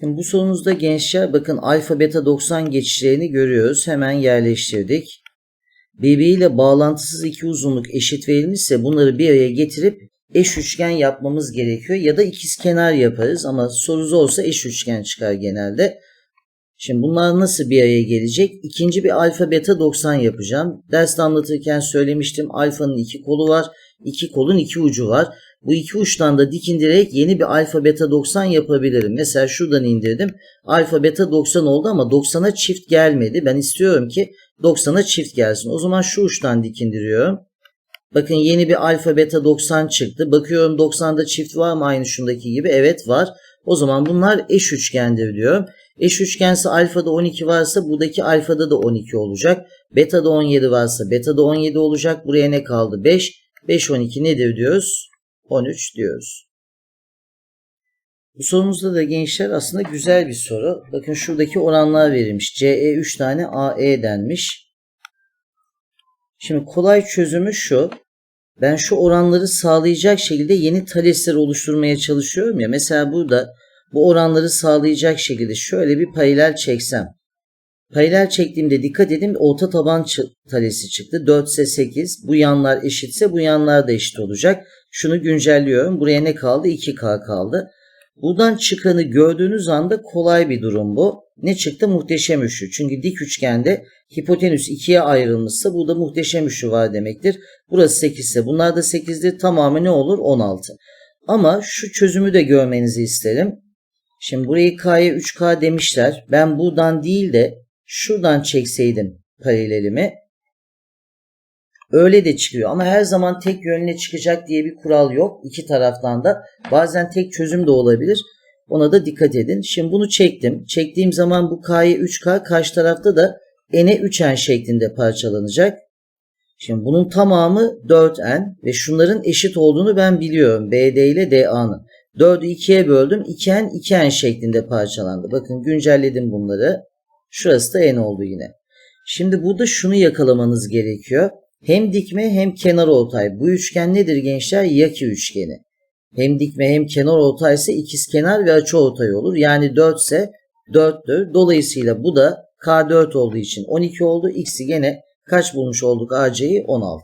Şimdi bu sorumuzda gençler bakın alfa beta 90 geçişlerini görüyoruz. Hemen yerleştirdik. Birbiriyle bağlantısız iki uzunluk eşit verilmişse bunları bir araya getirip eş üçgen yapmamız gerekiyor. Ya da ikizkenar yaparız ama soru zorsa eş üçgen çıkar genelde. Şimdi bunlar nasıl bir araya gelecek? İkinci bir alfa beta 90 yapacağım. Derste anlatırken söylemiştim alfanın iki kolu var. iki kolun iki ucu var. Bu iki uçtan da dikindirerek yeni bir alfa beta 90 yapabilirim. Mesela şuradan indirdim. Alfa beta 90 oldu ama 90'a çift gelmedi. Ben istiyorum ki 90'a çift gelsin. O zaman şu uçtan dikindiriyorum. Bakın yeni bir alfa beta 90 çıktı. Bakıyorum 90'da çift var mı aynı şundaki gibi? Evet var. O zaman bunlar eş üçgendir diyorum. Eş üçgense alfada 12 varsa buradaki alfada da 12 olacak. Beta'da 17 varsa beta'da 17 olacak. Buraya ne kaldı? 5. 5 12 nedir diyoruz? 13 diyoruz. Bu sorumuzda da gençler aslında güzel bir soru. Bakın şuradaki oranlar verilmiş. CE 3 tane AE denmiş. Şimdi kolay çözümü şu. Ben şu oranları sağlayacak şekilde yeni talesler oluşturmaya çalışıyorum ya. Mesela burada bu oranları sağlayacak şekilde şöyle bir paralel çeksem. Paralel çektiğimde dikkat edin orta taban talesi çıktı. 4 ise 8. Bu yanlar eşitse bu yanlar da eşit olacak. Şunu güncelliyorum. Buraya ne kaldı? 2K kaldı. Buradan çıkanı gördüğünüz anda kolay bir durum bu. Ne çıktı? Muhteşem üçlü. Çünkü dik üçgende hipotenüs ikiye ayrılmışsa burada muhteşem üçlü var demektir. Burası 8 ise bunlar da 8'dir. Tamamı ne olur? 16. Ama şu çözümü de görmenizi isterim. Şimdi burayı K'ya 3K demişler. Ben buradan değil de şuradan çekseydim paralelimi öyle de çıkıyor. Ama her zaman tek yönüne çıkacak diye bir kural yok. İki taraftan da bazen tek çözüm de olabilir. Ona da dikkat edin. Şimdi bunu çektim. Çektiğim zaman bu K'ya 3K karşı tarafta da N'e 3N şeklinde parçalanacak. Şimdi bunun tamamı 4N ve şunların eşit olduğunu ben biliyorum. BD ile DA'nın. 4'ü 2'ye böldüm. 2N 2N şeklinde parçalandı. Bakın güncelledim bunları. Şurası da N oldu yine. Şimdi burada şunu yakalamanız gerekiyor. Hem dikme hem kenar ortay. Bu üçgen nedir gençler? Yaki üçgeni. Hem dikme hem kenar ortay ise ikiz kenar ve açı ortay olur. Yani 4 ise 4'tür. Dolayısıyla bu da K4 olduğu için 12 oldu. X'i gene kaç bulmuş olduk AC'yi? 16.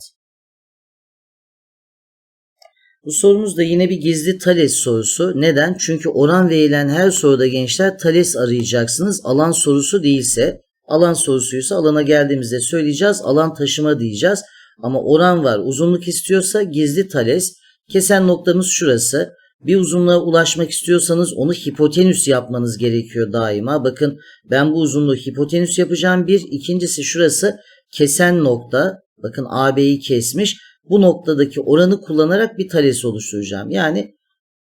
Bu sorumuz da yine bir gizli Thales sorusu. Neden? Çünkü oran verilen her soruda gençler Thales arayacaksınız. Alan sorusu değilse, alan sorusuysa alana geldiğimizde söyleyeceğiz. Alan taşıma diyeceğiz. Ama oran var. Uzunluk istiyorsa gizli Thales. Kesen noktamız şurası. Bir uzunluğa ulaşmak istiyorsanız onu hipotenüs yapmanız gerekiyor daima. Bakın ben bu uzunluğu hipotenüs yapacağım. Bir. ikincisi şurası kesen nokta. Bakın AB'yi kesmiş bu noktadaki oranı kullanarak bir talesi oluşturacağım. Yani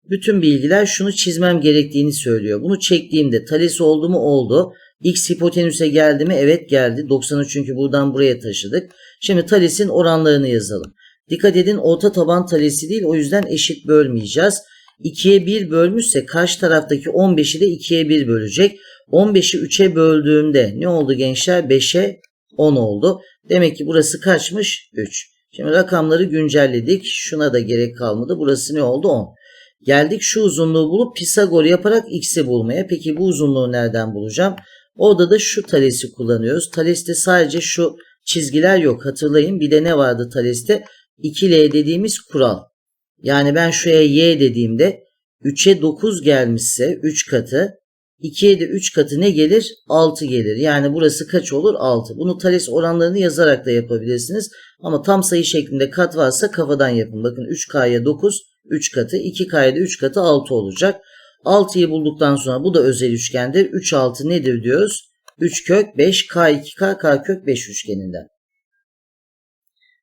bütün bilgiler şunu çizmem gerektiğini söylüyor. Bunu çektiğimde talesi oldu mu oldu. X hipotenüse geldi mi? Evet geldi. 90'ı çünkü buradan buraya taşıdık. Şimdi talesin oranlarını yazalım. Dikkat edin orta taban talesi değil o yüzden eşit bölmeyeceğiz. 2'ye 1 bölmüşse karşı taraftaki 15'i de 2'ye 1 bölecek. 15'i 3'e böldüğümde ne oldu gençler? 5'e 10 oldu. Demek ki burası kaçmış? 3. Şimdi rakamları güncelledik. Şuna da gerek kalmadı. Burası ne oldu? 10. Geldik şu uzunluğu bulup Pisagor yaparak x'i bulmaya. Peki bu uzunluğu nereden bulacağım? Orada da şu talesi kullanıyoruz. Taleste sadece şu çizgiler yok. Hatırlayın bir de ne vardı taleste? 2L dediğimiz kural. Yani ben şuraya y dediğimde 3'e 9 gelmişse 3 katı 2'ye de 3 katı ne gelir? 6 gelir. Yani burası kaç olur? 6. Bunu Thales oranlarını yazarak da yapabilirsiniz. Ama tam sayı şeklinde kat varsa kafadan yapın. Bakın 3K'ya 9, 3 katı. 2K'ya da 3 katı 6 olacak. 6'yı bulduktan sonra bu da özel üçgendir. 3, 6 nedir diyoruz? 3 kök 5, K2K, K kök 5 üçgeninden.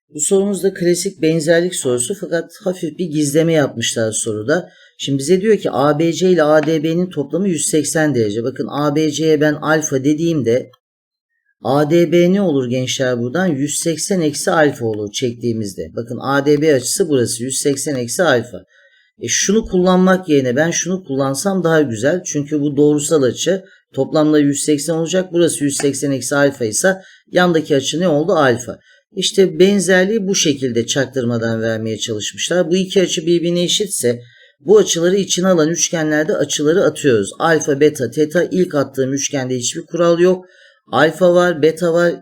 Bu sorumuz da klasik benzerlik sorusu fakat hafif bir gizleme yapmışlar soruda. Şimdi bize diyor ki ABC ile ADB'nin toplamı 180 derece. Bakın ABC'ye ben alfa dediğimde ADB ne olur gençler buradan? 180 eksi alfa olur çektiğimizde. Bakın ADB açısı burası 180 eksi alfa. E şunu kullanmak yerine ben şunu kullansam daha güzel. Çünkü bu doğrusal açı toplamda 180 olacak. Burası 180 eksi alfa ise yandaki açı ne oldu? Alfa. İşte benzerliği bu şekilde çaktırmadan vermeye çalışmışlar. Bu iki açı birbirine eşitse Bu açıları içine alan üçgenlerde açıları atıyoruz. Alfa, beta, teta ilk attığım üçgende hiçbir kural yok. Alfa var, beta var.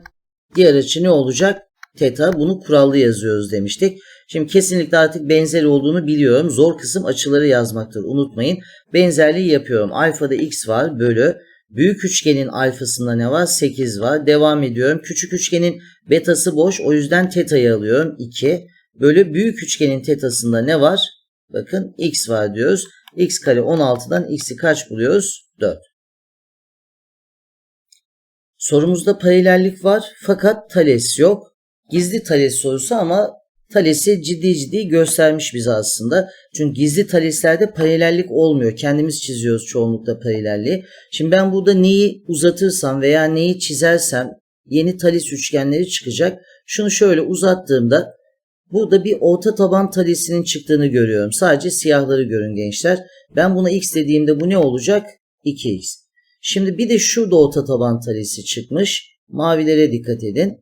Diğer açı ne olacak? Teta. Bunu kurallı yazıyoruz demiştik. Şimdi kesinlikle artık benzer olduğunu biliyorum. Zor kısım açıları yazmaktır. Unutmayın. Benzerliği yapıyorum. Alfada x var bölü. Büyük üçgenin alfasında ne var? 8 var. Devam ediyorum. Küçük üçgenin betası boş. O yüzden teta'yı alıyorum. 2 bölü büyük üçgenin tetasında ne var? Bakın x var diyoruz. x kare 16'dan x'i kaç buluyoruz? 4. Sorumuzda paralellik var fakat Thales yok. Gizli Thales sorusu ama Thales'i ciddi ciddi göstermiş bize aslında. Çünkü gizli Thales'lerde paralellik olmuyor. Kendimiz çiziyoruz çoğunlukla paralelliği. Şimdi ben burada neyi uzatırsam veya neyi çizersem yeni Thales üçgenleri çıkacak. Şunu şöyle uzattığımda burada bir orta taban Thales'inin çıktığını görüyorum. Sadece siyahları görün gençler. Ben buna x dediğimde bu ne olacak? 2x. Şimdi bir de şurada orta taban Thales'i çıkmış. Mavilere dikkat edin.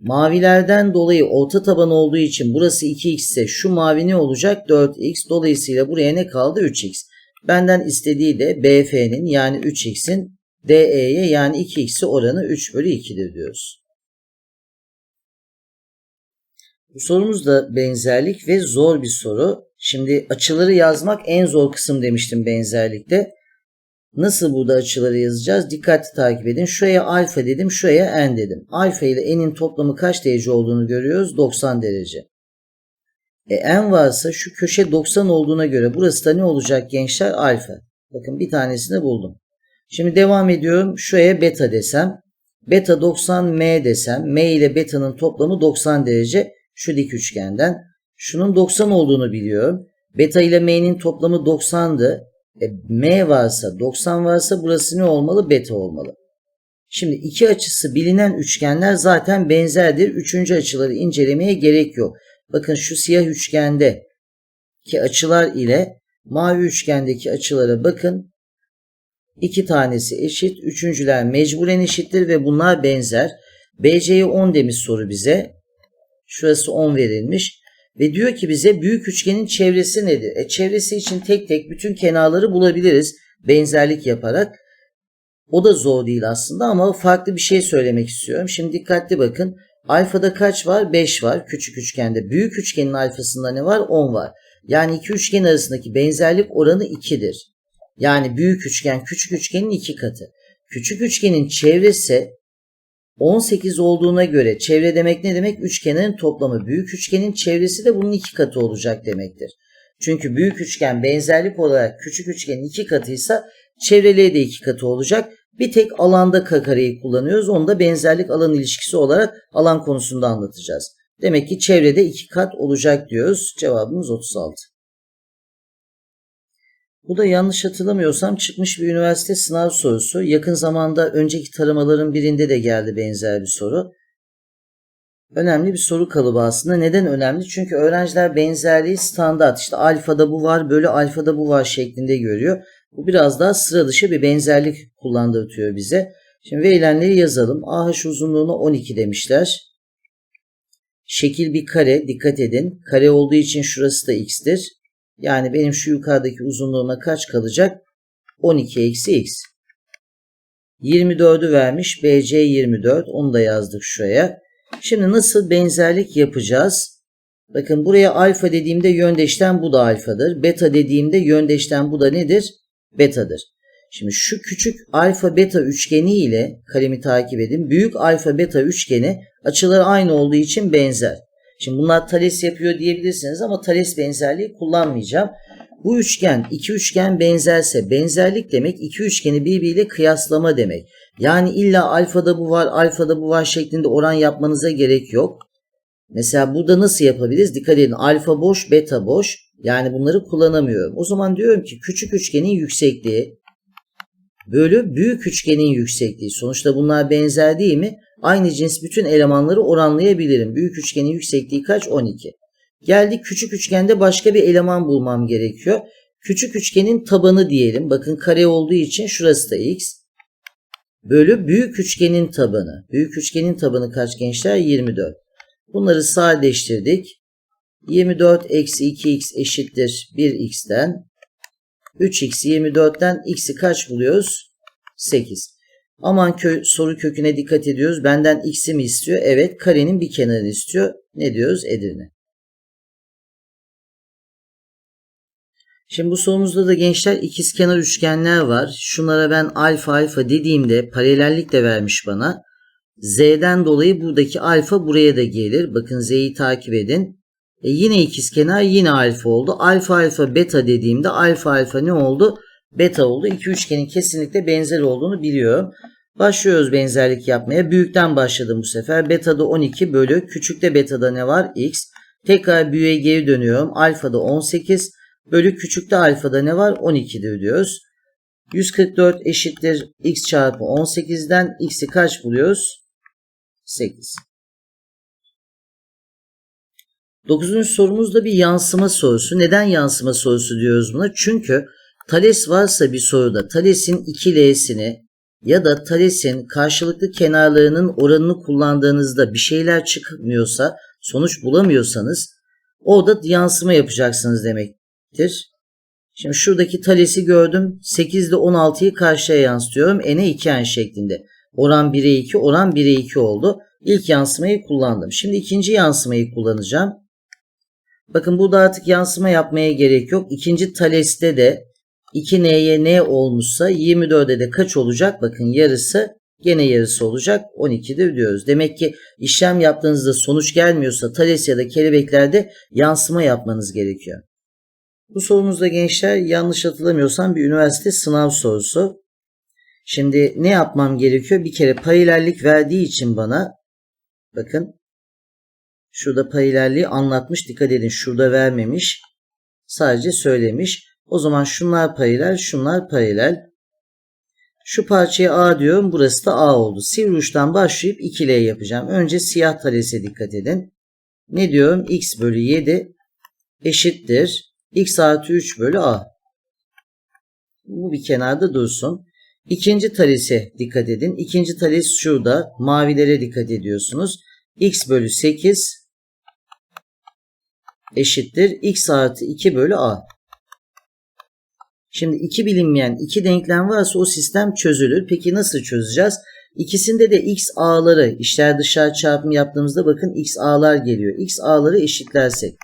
Mavilerden dolayı orta taban olduğu için burası 2x ise şu mavi ne olacak? 4x. Dolayısıyla buraya ne kaldı? 3x. Benden istediği de BF'nin yani 3x'in DE'ye yani 2x'i oranı 3 bölü 2'dir diyoruz. Bu sorumuz da benzerlik ve zor bir soru. Şimdi açıları yazmak en zor kısım demiştim benzerlikte. Nasıl burada açıları yazacağız? Dikkatli takip edin. Şuraya alfa dedim, şuraya n dedim. Alfa ile n'in toplamı kaç derece olduğunu görüyoruz? 90 derece. E n varsa şu köşe 90 olduğuna göre burası da ne olacak gençler? Alfa. Bakın bir tanesini buldum. Şimdi devam ediyorum. Şuraya beta desem. Beta 90 m desem. M ile beta'nın toplamı 90 derece. Şu dik üçgenden. Şunun 90 olduğunu biliyorum. Beta ile m'nin toplamı 90'dı. E, M varsa 90 varsa burası ne olmalı? Beta olmalı. Şimdi iki açısı bilinen üçgenler zaten benzerdir. Üçüncü açıları incelemeye gerek yok. Bakın şu siyah üçgende ki açılar ile mavi üçgendeki açılara bakın. İki tanesi eşit. Üçüncüler mecburen eşittir ve bunlar benzer. BC'ye 10 demiş soru bize. Şurası 10 verilmiş. Ve diyor ki bize büyük üçgenin çevresi nedir? E çevresi için tek tek bütün kenarları bulabiliriz benzerlik yaparak. O da zor değil aslında ama farklı bir şey söylemek istiyorum. Şimdi dikkatli bakın. Alfada kaç var? 5 var küçük üçgende. Büyük üçgenin alfasında ne var? 10 var. Yani iki üçgen arasındaki benzerlik oranı 2'dir. Yani büyük üçgen küçük üçgenin 2 katı. Küçük üçgenin çevresi 18 olduğuna göre çevre demek ne demek? Üçgenin toplamı. Büyük üçgenin çevresi de bunun iki katı olacak demektir. Çünkü büyük üçgen benzerlik olarak küçük üçgenin iki katıysa çevreliğe de iki katı olacak. Bir tek alanda kakareyi kullanıyoruz. Onu da benzerlik alan ilişkisi olarak alan konusunda anlatacağız. Demek ki çevrede iki kat olacak diyoruz. Cevabımız 36. Bu da yanlış hatırlamıyorsam çıkmış bir üniversite sınav sorusu. Yakın zamanda önceki taramaların birinde de geldi benzer bir soru. Önemli bir soru kalıbı aslında. Neden önemli? Çünkü öğrenciler benzerliği standart. İşte alfada bu var, bölü alfada bu var şeklinde görüyor. Bu biraz daha sıra dışı bir benzerlik kullandırtıyor bize. Şimdi verilenleri yazalım. AH uzunluğuna 12 demişler. Şekil bir kare. Dikkat edin. Kare olduğu için şurası da x'tir. Yani benim şu yukarıdaki uzunluğuma kaç kalacak? 12 eksi x. 24'ü vermiş. BC 24. Onu da yazdık şuraya. Şimdi nasıl benzerlik yapacağız? Bakın buraya alfa dediğimde yöndeşten bu da alfadır. Beta dediğimde yöndeşten bu da nedir? Betadır. Şimdi şu küçük alfa beta üçgeni ile kalemi takip edin. Büyük alfa beta üçgeni açıları aynı olduğu için benzer. Şimdi bunlar Thales yapıyor diyebilirsiniz ama Thales benzerliği kullanmayacağım. Bu üçgen iki üçgen benzerse benzerlik demek iki üçgeni birbiriyle kıyaslama demek. Yani illa alfada bu var alfada bu var şeklinde oran yapmanıza gerek yok. Mesela burada nasıl yapabiliriz? Dikkat edin alfa boş beta boş yani bunları kullanamıyorum. O zaman diyorum ki küçük üçgenin yüksekliği bölü büyük üçgenin yüksekliği. Sonuçta bunlar benzer değil mi? Aynı cins bütün elemanları oranlayabilirim. Büyük üçgenin yüksekliği kaç? 12. Geldik küçük üçgende başka bir eleman bulmam gerekiyor. Küçük üçgenin tabanı diyelim. Bakın kare olduğu için şurası da x. Bölü büyük üçgenin tabanı. Büyük üçgenin tabanı kaç gençler? 24. Bunları sadeleştirdik. 24 eksi 2x eşittir 1x'ten. 3x 24'ten x'i kaç buluyoruz? 8. Aman kö soru köküne dikkat ediyoruz. Benden x'i mi istiyor? Evet. Karenin bir kenarını istiyor. Ne diyoruz? Edirne. Şimdi bu sorumuzda da gençler ikizkenar üçgenler var. Şunlara ben alfa alfa dediğimde paralellik de vermiş bana. Z'den dolayı buradaki alfa buraya da gelir. Bakın Z'yi takip edin. E yine ikizkenar yine alfa oldu. Alfa alfa beta dediğimde alfa alfa ne oldu? Beta oldu. İki üçgenin kesinlikle benzer olduğunu biliyorum. Başlıyoruz benzerlik yapmaya. Büyükten başladım bu sefer. Beta'da 12 bölü. Küçükte beta'da ne var? X. Tekrar büyüğe geri dönüyorum. Alfa'da 18 bölü küçükte alfada ne var? 12'dir diyoruz. 144 eşittir x çarpı 18'den x'i kaç buluyoruz? 8. Dokuzuncu sorumuz da bir yansıma sorusu. Neden yansıma sorusu diyoruz buna? Çünkü Thales varsa bir soruda Thales'in 2L'sini ya da Thales'in karşılıklı kenarlarının oranını kullandığınızda bir şeyler çıkmıyorsa, sonuç bulamıyorsanız orada yansıma yapacaksınız demektir. Şimdi şuradaki Thales'i gördüm. 8 ile 16'yı karşıya yansıtıyorum. N'e 2 n şeklinde. Oran 1'e 2, oran 1'e 2 oldu. İlk yansımayı kullandım. Şimdi ikinci yansımayı kullanacağım. Bakın burada artık yansıma yapmaya gerek yok. İkinci Thales'te de 2n'ye n olmuşsa 24'e de kaç olacak? Bakın yarısı gene yarısı olacak. 12'dir diyoruz. Demek ki işlem yaptığınızda sonuç gelmiyorsa Thales ya da kelebeklerde yansıma yapmanız gerekiyor. Bu sorumuzda gençler yanlış hatırlamıyorsam bir üniversite sınav sorusu. Şimdi ne yapmam gerekiyor? Bir kere paralellik verdiği için bana bakın şurada paralelliği anlatmış. Dikkat edin şurada vermemiş. Sadece söylemiş. O zaman şunlar paralel, şunlar paralel. Şu parçaya A diyorum. Burası da A oldu. Sivri uçtan başlayıp 2L yapacağım. Önce siyah talese dikkat edin. Ne diyorum? X bölü 7 eşittir. X artı 3 bölü A. Bu bir kenarda dursun. İkinci talese dikkat edin. İkinci tales şurada. Mavilere dikkat ediyorsunuz. X bölü 8 eşittir. X artı 2 bölü A. Şimdi iki bilinmeyen iki denklem varsa o sistem çözülür. Peki nasıl çözeceğiz? İkisinde de x a'ları işler dışarı çarpımı yaptığımızda bakın x a'lar geliyor. x a'ları eşitlersek.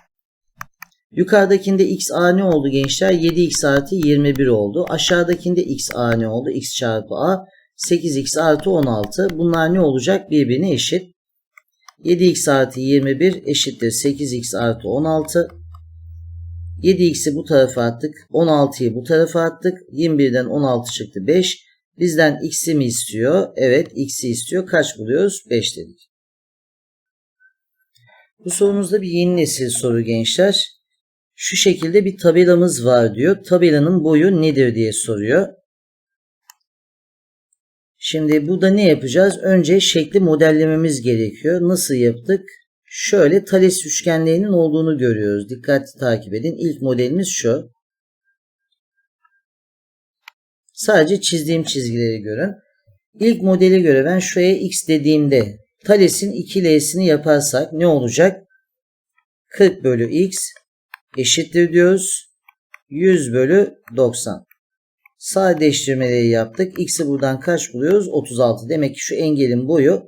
Yukarıdakinde x a ne oldu gençler? 7x artı 21 oldu. Aşağıdakinde x a ne oldu? x çarpı a 8x artı 16. Bunlar ne olacak? Birbirine eşit. 7x artı 21 eşittir 8x artı 16. 7x'i bu tarafa attık. 16'yı bu tarafa attık. 21'den 16 çıktı 5. Bizden x'i mi istiyor? Evet x'i istiyor. Kaç buluyoruz? 5 dedik. Bu sorumuzda bir yeni nesil soru gençler. Şu şekilde bir tabelamız var diyor. Tabelanın boyu nedir diye soruyor. Şimdi burada ne yapacağız? Önce şekli modellememiz gerekiyor. Nasıl yaptık? Şöyle Thales üçgenlerinin olduğunu görüyoruz. Dikkatli takip edin. İlk modelimiz şu. Sadece çizdiğim çizgileri görün. İlk modele göre ben şuraya x dediğimde Thales'in 2L'sini yaparsak ne olacak? 40 bölü x eşittir diyoruz. 100 bölü 90. Sadeleştirmeleri yaptık. X'i buradan kaç buluyoruz? 36. Demek ki şu engelin boyu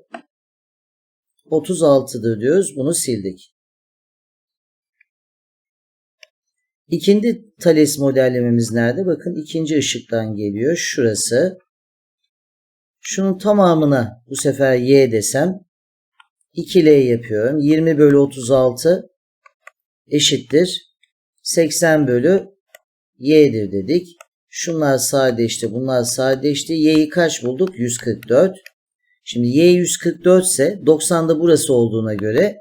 36'dır diyoruz. Bunu sildik. İkinci Thales modellememiz nerede? Bakın ikinci ışıktan geliyor. Şurası. Şunun tamamına bu sefer y desem 2L yapıyorum. 20 bölü 36 eşittir. 80 bölü y'dir dedik. Şunlar sadeleşti. Bunlar sadeleşti. Y'yi kaç bulduk? 144. Şimdi y 144 ise 90 da burası olduğuna göre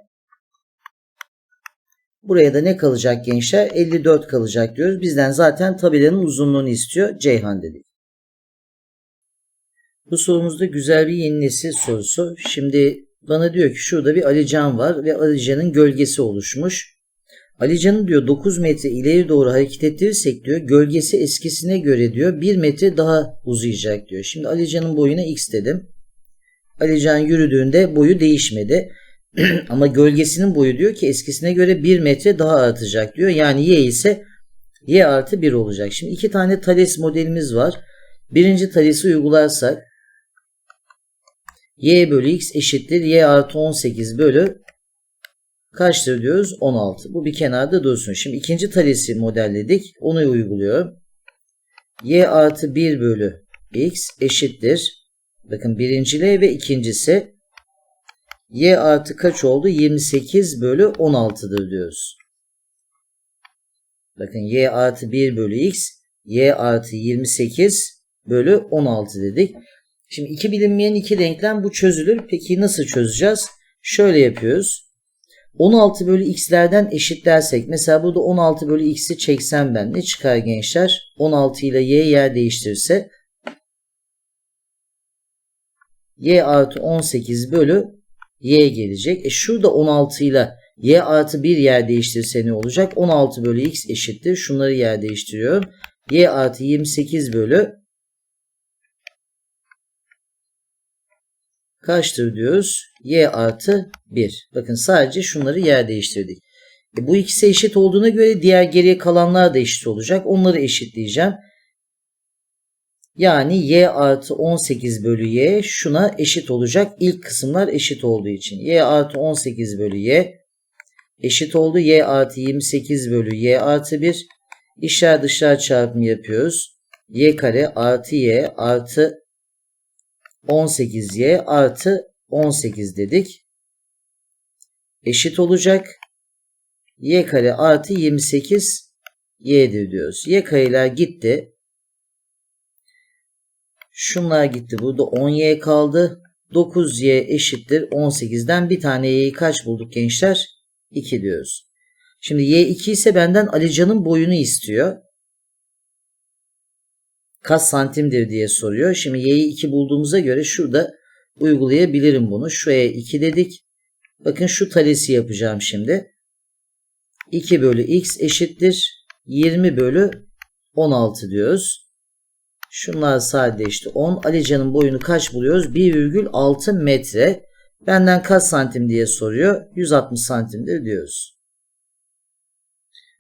buraya da ne kalacak gençler? 54 kalacak diyoruz. Bizden zaten tabelanın uzunluğunu istiyor. Ceyhan dedik. Bu sorumuzda güzel bir yeni nesil sorusu. Şimdi bana diyor ki şurada bir Alican var ve Alican'ın gölgesi oluşmuş. Alican'ı diyor 9 metre ileri doğru hareket ettirirsek diyor gölgesi eskisine göre diyor 1 metre daha uzayacak diyor. Şimdi Alican'ın boyuna x dedim. Alican yürüdüğünde boyu değişmedi. Ama gölgesinin boyu diyor ki eskisine göre 1 metre daha artacak diyor. Yani y ise y artı 1 olacak. Şimdi iki tane Thales modelimiz var. Birinci Thales'i uygularsak y bölü x eşittir y artı 18 bölü kaçtır diyoruz? 16. Bu bir kenarda dursun. Şimdi ikinci Thales'i modelledik. Onu uyguluyorum. y artı 1 bölü x eşittir. Bakın birinciliği ve ikincisi y artı kaç oldu? 28 bölü 16'dır diyoruz. Bakın y artı 1 bölü x y artı 28 bölü 16 dedik. Şimdi iki bilinmeyen iki denklem bu çözülür. Peki nasıl çözeceğiz? Şöyle yapıyoruz. 16 bölü x'lerden eşitlersek mesela burada 16 bölü x'i çeksem ben ne çıkar gençler? 16 ile y yer değiştirirse y artı 18 bölü y gelecek. E şurada 16 ile y artı 1 yer değiştirse ne olacak? 16 bölü x eşittir. Şunları yer değiştiriyorum. y artı 28 bölü kaçtır diyoruz? y artı 1. Bakın sadece şunları yer değiştirdik. E bu ikisi eşit olduğuna göre diğer geriye kalanlar da eşit olacak. Onları eşitleyeceğim. Yani y artı 18 bölü y şuna eşit olacak. İlk kısımlar eşit olduğu için. y artı 18 bölü y eşit oldu. y artı 28 bölü y artı 1. İşler dışlar çarpımı yapıyoruz. y kare artı y artı 18y artı 18 dedik. Eşit olacak. y kare artı 28 y'dir diyoruz. y kareler gitti. Şunlar gitti. Burada 10y kaldı. 9y eşittir 18'den bir tane y'yi kaç bulduk gençler? 2 diyoruz. Şimdi y2 ise benden Alican'ın boyunu istiyor. Kaç santimdir diye soruyor. Şimdi y'yi 2 bulduğumuza göre şurada uygulayabilirim bunu. Şuraya 2 dedik. Bakın şu talesi yapacağım şimdi. 2 bölü x eşittir 20 bölü 16 diyoruz. Şunlar sadeleşti. 10. Alican'ın boyunu kaç buluyoruz? 1,6 metre. Benden kaç santim diye soruyor. 160 santimdir diyoruz.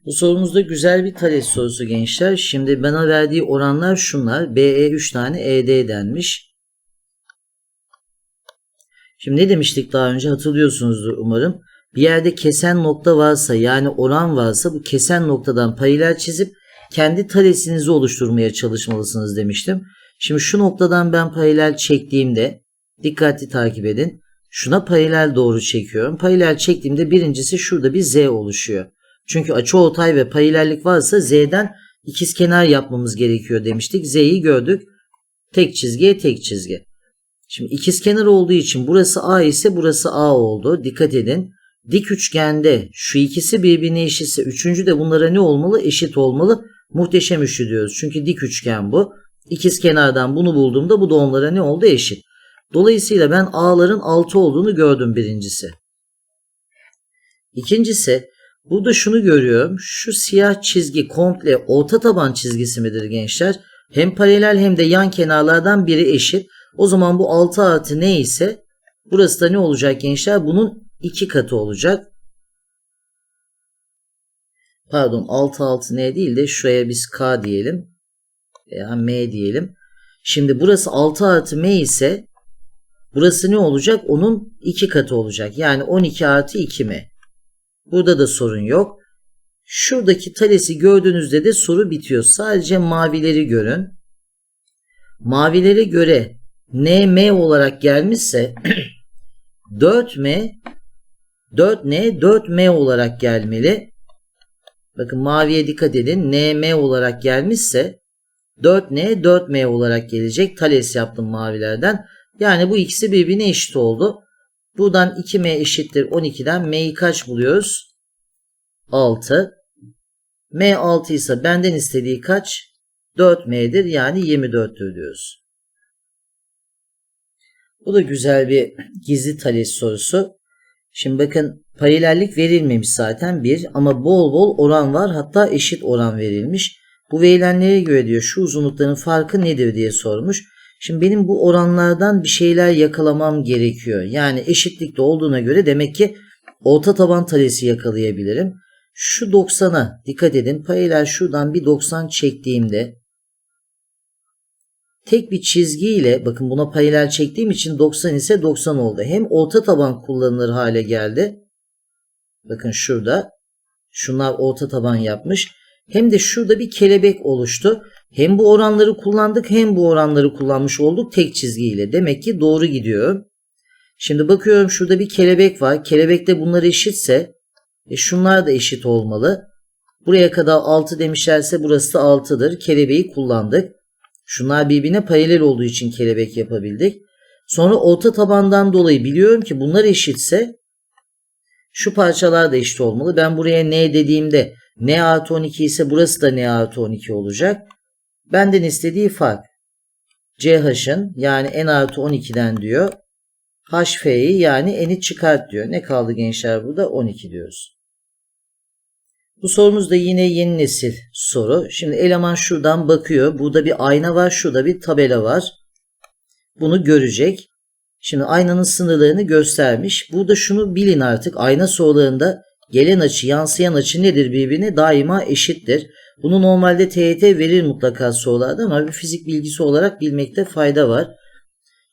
Bu sorumuzda güzel bir Thales sorusu gençler. Şimdi bana verdiği oranlar şunlar. BE 3 tane ED denmiş. Şimdi ne demiştik daha önce hatırlıyorsunuzdur umarım. Bir yerde kesen nokta varsa yani oran varsa bu kesen noktadan paralel çizip kendi talesinizi oluşturmaya çalışmalısınız demiştim. Şimdi şu noktadan ben paralel çektiğimde dikkatli takip edin. Şuna paralel doğru çekiyorum. Paralel çektiğimde birincisi şurada bir z oluşuyor. Çünkü açıortay ve paralellik varsa z'den ikizkenar yapmamız gerekiyor demiştik. Z'yi gördük. Tek çizgiye tek çizgi. Şimdi ikizkenar olduğu için burası A ise burası A oldu. Dikkat edin. Dik üçgende şu ikisi birbirine eşitse üçüncü de bunlara ne olmalı? Eşit olmalı. Muhteşem üçlü diyoruz. Çünkü dik üçgen bu. İkiz kenardan bunu bulduğumda bu da onlara ne oldu? Eşit. Dolayısıyla ben A'ların 6 olduğunu gördüm birincisi. İkincisi burada şunu görüyorum. Şu siyah çizgi komple orta taban çizgisi midir gençler? Hem paralel hem de yan kenarlardan biri eşit. O zaman bu 6 artı ne ise burası da ne olacak gençler? Bunun 2 katı olacak. Pardon 6 6 ne değil de şuraya biz K diyelim. Veya M diyelim. Şimdi burası 6 artı M ise burası ne olacak? Onun 2 katı olacak. Yani 12 artı 2M. Burada da sorun yok. Şuradaki talesi gördüğünüzde de soru bitiyor. Sadece mavileri görün. Mavilere göre NM olarak gelmişse 4M 4N 4M olarak gelmeli. Bakın maviye dikkat edin. NM olarak gelmişse 4N 4M olarak gelecek. Thales yaptım mavilerden. Yani bu ikisi birbirine eşit oldu. Buradan 2M eşittir 12'den M'yi kaç buluyoruz? 6. M 6 ise benden istediği kaç? 4M'dir yani 24'tür diyoruz. Bu da güzel bir gizli Thales sorusu. Şimdi bakın paralellik verilmemiş zaten bir ama bol bol oran var hatta eşit oran verilmiş. Bu verilenlere göre diyor şu uzunlukların farkı nedir diye sormuş. Şimdi benim bu oranlardan bir şeyler yakalamam gerekiyor. Yani eşitlikte olduğuna göre demek ki orta taban talesi yakalayabilirim. Şu 90'a dikkat edin. Paralel şuradan bir 90 çektiğimde tek bir çizgiyle bakın buna paralel çektiğim için 90 ise 90 oldu. Hem orta taban kullanılır hale geldi. Bakın şurada. Şunlar orta taban yapmış. Hem de şurada bir kelebek oluştu. Hem bu oranları kullandık hem bu oranları kullanmış olduk tek çizgiyle. Demek ki doğru gidiyor. Şimdi bakıyorum şurada bir kelebek var. Kelebek de bunlar eşitse e şunlar da eşit olmalı. Buraya kadar 6 demişlerse burası da 6'dır. Kelebeği kullandık. Şunlar birbirine paralel olduğu için kelebek yapabildik. Sonra orta tabandan dolayı biliyorum ki bunlar eşitse şu parçalar da eşit olmalı. Ben buraya n dediğimde n artı 12 ise burası da n artı 12 olacak. Benden istediği fark. CH'ın yani n artı 12'den diyor. HF'yi yani n'i çıkart diyor. Ne kaldı gençler burada? 12 diyoruz. Bu sorumuz da yine yeni nesil soru. Şimdi eleman şuradan bakıyor. Burada bir ayna var. Şurada bir tabela var. Bunu görecek. Şimdi aynanın sınırlarını göstermiş. Burada şunu bilin artık. Ayna sorularında gelen açı, yansıyan açı nedir birbirine? Daima eşittir. Bunu normalde TYT verir mutlaka sorularda ama bir fizik bilgisi olarak bilmekte fayda var.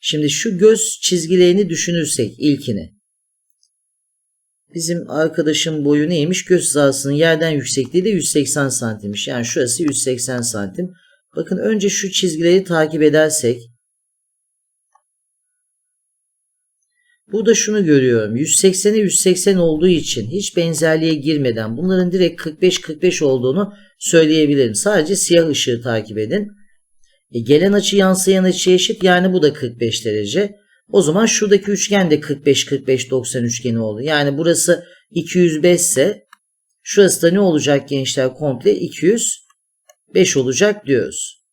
Şimdi şu göz çizgilerini düşünürsek ilkini. Bizim arkadaşın boyu neymiş? Göz hizasının yerden yüksekliği de 180 santimmiş. Yani şurası 180 santim. Bakın önce şu çizgileri takip edersek. Burada şunu görüyorum. 180'e 180 olduğu için hiç benzerliğe girmeden bunların direkt 45-45 olduğunu söyleyebilirim. Sadece siyah ışığı takip edin. E, gelen açı yansıyan açı eşit yani bu da 45 derece. O zaman şuradaki üçgen de 45-45-90 üçgeni oldu. Yani burası 205 ise şurası da ne olacak gençler komple 205 olacak diyoruz.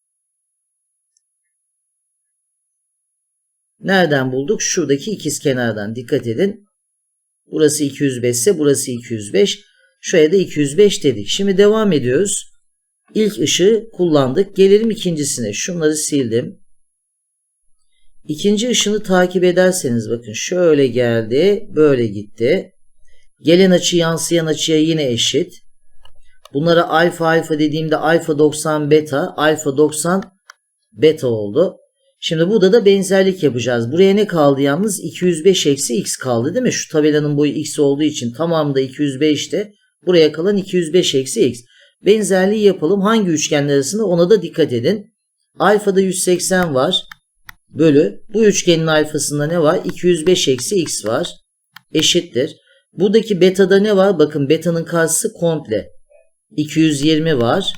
Nereden bulduk? Şuradaki ikiz kenardan dikkat edin. Burası 205 ise burası 205. Şuraya da 205 dedik. Şimdi devam ediyoruz. İlk ışığı kullandık. Gelelim ikincisine. Şunları sildim. İkinci ışını takip ederseniz bakın şöyle geldi, böyle gitti. Gelen açı yansıyan açıya yine eşit. Bunlara alfa alfa dediğimde alfa 90 beta, alfa 90 beta oldu. Şimdi burada da benzerlik yapacağız. Buraya ne kaldı yalnız? 205 eksi x kaldı değil mi? Şu tabelanın boyu x olduğu için tamamı da 205'te. Buraya kalan 205 eksi x. Benzerliği yapalım. Hangi üçgenler arasında ona da dikkat edin. Alfada 180 var. Bölü. Bu üçgenin alfasında ne var? 205 eksi x var. Eşittir. Buradaki betada ne var? Bakın betanın karşısı komple. 220 var.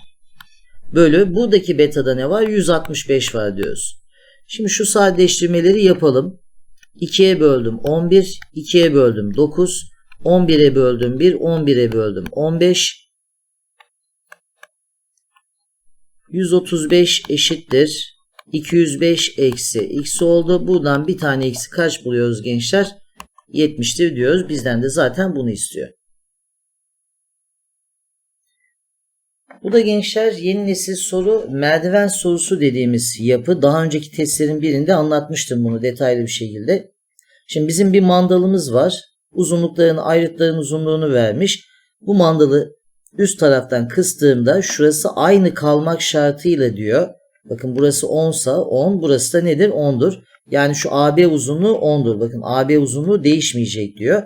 Bölü. Buradaki betada ne var? 165 var diyoruz. Şimdi şu sadeleştirmeleri yapalım. 2'ye böldüm 11, 2'ye böldüm 9, 11'e böldüm 1, 11'e böldüm 15. 135 eşittir. 205 eksi x oldu. Buradan bir tane eksi kaç buluyoruz gençler? 70'tir diyoruz. Bizden de zaten bunu istiyor. Bu da gençler yeni nesil soru merdiven sorusu dediğimiz yapı. Daha önceki testlerin birinde anlatmıştım bunu detaylı bir şekilde. Şimdi bizim bir mandalımız var. Uzunlukların ayrıtların uzunluğunu vermiş. Bu mandalı üst taraftan kıstığımda şurası aynı kalmak şartıyla diyor. Bakın burası 10 sa 10 burası da nedir? 10'dur. Yani şu AB uzunluğu 10'dur. Bakın AB uzunluğu değişmeyecek diyor.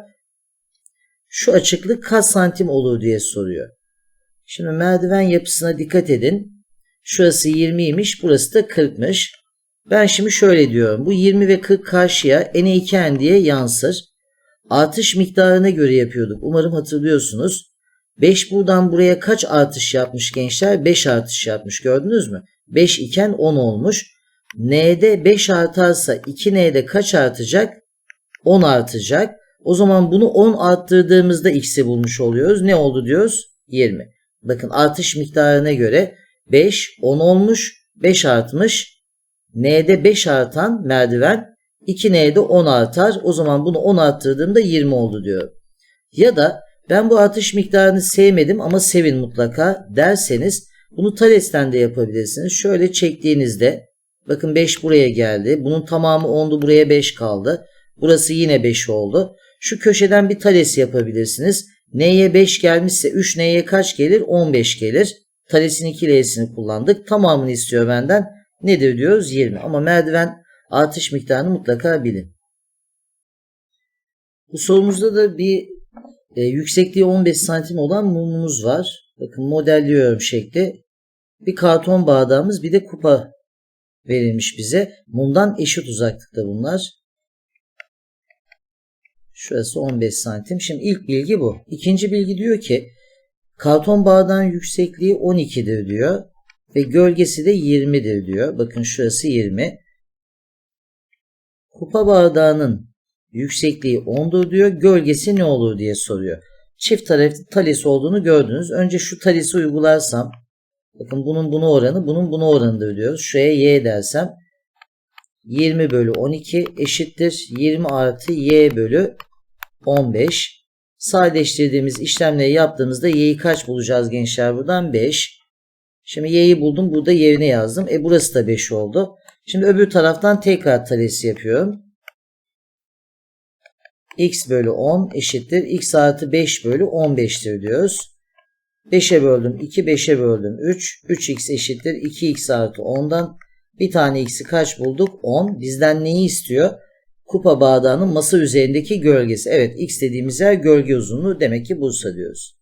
Şu açıklık kaç santim olur diye soruyor. Şimdi merdiven yapısına dikkat edin. Şurası 20'ymiş burası da 40'mış. Ben şimdi şöyle diyorum. Bu 20 ve 40 karşıya n'e 2 n diye yansır. Artış miktarına göre yapıyorduk. Umarım hatırlıyorsunuz. 5 buradan buraya kaç artış yapmış gençler? 5 artış yapmış gördünüz mü? 5 iken 10 olmuş. N'de 5 artarsa 2N'de kaç artacak? 10 artacak. O zaman bunu 10 arttırdığımızda x'i bulmuş oluyoruz. Ne oldu diyoruz? 20. Bakın artış miktarına göre 5 10 olmuş. 5 artmış. N'de 5 artan merdiven 2N'de 10 artar. O zaman bunu 10 arttırdığımda 20 oldu diyor. Ya da ben bu artış miktarını sevmedim ama sevin mutlaka derseniz bunu Thales'ten de yapabilirsiniz. Şöyle çektiğinizde bakın 5 buraya geldi. Bunun tamamı 10'du buraya 5 kaldı. Burası yine 5 oldu. Şu köşeden bir Thales yapabilirsiniz. N'ye 5 gelmişse 3 N'ye kaç gelir? 15 gelir. Tales'in 2 L'sini kullandık. Tamamını istiyor benden. Nedir diyoruz? 20. Ama merdiven artış miktarını mutlaka bilin. Bu sorumuzda da bir e, yüksekliği 15 santim olan mumumuz var. Bakın modelliyorum şekli. Bir karton bardağımız bir de kupa verilmiş bize. Mumdan eşit uzaklıkta bunlar. Şurası 15 santim. Şimdi ilk bilgi bu. İkinci bilgi diyor ki karton bardağın yüksekliği 12'dir diyor. Ve gölgesi de 20'dir diyor. Bakın şurası 20. Kupa bardağının yüksekliği 10'dur diyor. Gölgesi ne olur diye soruyor. Çift taraflı talesi olduğunu gördünüz. Önce şu talesi uygularsam bakın bunun bunu oranı bunun bunu oranıdır diyoruz. Şuraya y dersem 20 bölü 12 eşittir. 20 artı y bölü 15. Sadeleştirdiğimiz işlemleri yaptığımızda y'yi kaç bulacağız gençler buradan? 5. Şimdi y'yi buldum. Burada yerine yazdım. E burası da 5 oldu. Şimdi öbür taraftan tekrar talesi yapıyorum. x bölü 10 eşittir. x artı 5 bölü 15'tir diyoruz. 5'e böldüm 2, 5'e böldüm 3. 3x eşittir. 2x artı 10'dan bir tane x'i kaç bulduk? 10. Bizden neyi istiyor? Kupa bardağının masa üzerindeki gölgesi. Evet x dediğimiz yer gölge uzunluğu demek ki Bursa diyoruz.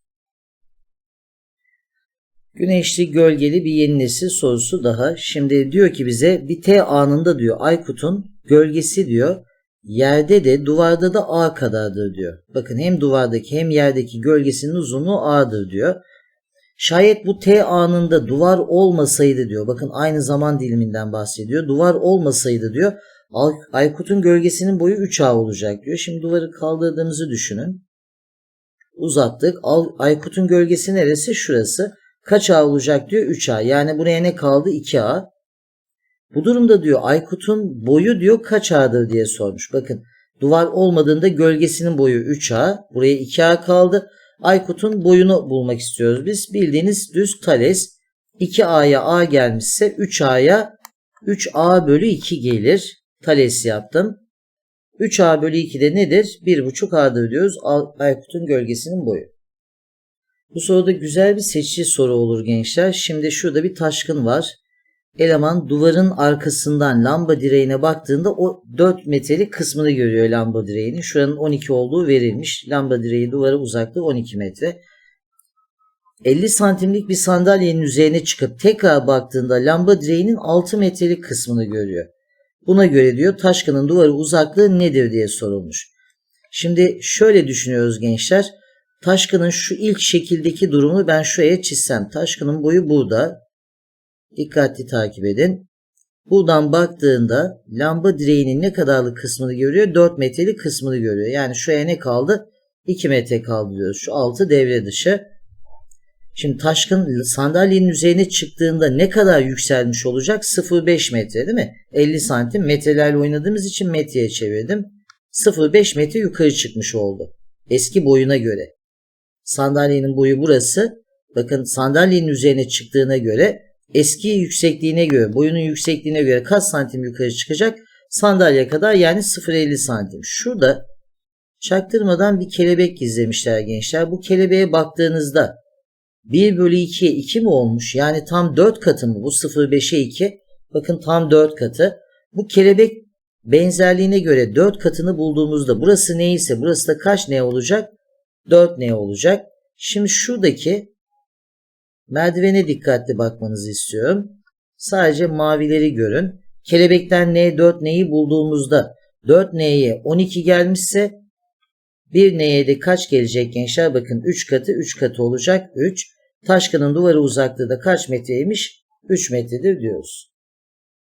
Güneşli gölgeli bir yeni nesil sorusu daha. Şimdi diyor ki bize bir t anında diyor Aykut'un gölgesi diyor yerde de duvarda da a kadardır diyor. Bakın hem duvardaki hem yerdeki gölgesinin uzunluğu a'dır diyor. Şayet bu t anında duvar olmasaydı diyor. Bakın aynı zaman diliminden bahsediyor. Duvar olmasaydı diyor. Aykut'un gölgesinin boyu 3A olacak diyor. Şimdi duvarı kaldırdığımızı düşünün. Uzattık. Aykut'un gölgesi neresi? Şurası. Kaç A olacak diyor? 3A. Yani buraya ne kaldı? 2A. Bu durumda diyor Aykut'un boyu diyor kaç A'dır diye sormuş. Bakın duvar olmadığında gölgesinin boyu 3A. Buraya 2A kaldı. Aykut'un boyunu bulmak istiyoruz biz. Bildiğiniz düz Thales 2A'ya A gelmişse 3A'ya 3A bölü 2 gelir. Thales yaptım. 3A bölü 2 de nedir? 1,5 A'dır diyoruz. Aykut'un gölgesinin boyu. Bu soruda güzel bir seçici soru olur gençler. Şimdi şurada bir taşkın var. Eleman duvarın arkasından lamba direğine baktığında o 4 metrelik kısmını görüyor lamba direğinin. Şuranın 12 olduğu verilmiş. Lamba direği duvara uzaklığı 12 metre. 50 santimlik bir sandalyenin üzerine çıkıp tekrar baktığında lamba direğinin 6 metrelik kısmını görüyor. Buna göre diyor taşkının duvarı uzaklığı nedir diye sorulmuş. Şimdi şöyle düşünüyoruz gençler. Taşkının şu ilk şekildeki durumunu ben şuraya çizsem. Taşkının boyu burada. Dikkatli takip edin. Buradan baktığında lamba direğinin ne kadarlık kısmını görüyor? 4 metrelik kısmını görüyor. Yani şuraya ne kaldı? 2 metre kaldı diyoruz. Şu altı devre dışı. Şimdi taşkın sandalyenin üzerine çıktığında ne kadar yükselmiş olacak? 0,5 metre değil mi? 50 santim metrelerle oynadığımız için metreye çevirdim. 0,5 metre yukarı çıkmış oldu. Eski boyuna göre. Sandalyenin boyu burası. Bakın sandalyenin üzerine çıktığına göre eski yüksekliğine göre boyunun yüksekliğine göre kaç santim yukarı çıkacak? Sandalye kadar yani 0,50 santim. Şurada çaktırmadan bir kelebek gizlemişler gençler. Bu kelebeğe baktığınızda 1 bölü 2'ye 2 mi olmuş? Yani tam 4 katı mı? Bu 0,5'e 2. Bakın tam 4 katı. Bu kelebek benzerliğine göre 4 katını bulduğumuzda burası neyse burası da kaç ne olacak? 4 ne olacak? Şimdi şuradaki merdivene dikkatli bakmanızı istiyorum. Sadece mavileri görün. Kelebekten N 4 neyi bulduğumuzda 4 N'ye 12 gelmişse 1 N'ye de kaç gelecek gençler? Bakın 3 katı 3 katı olacak 3. Taşkının duvarı uzaklığı da kaç metreymiş? 3 metredir diyoruz.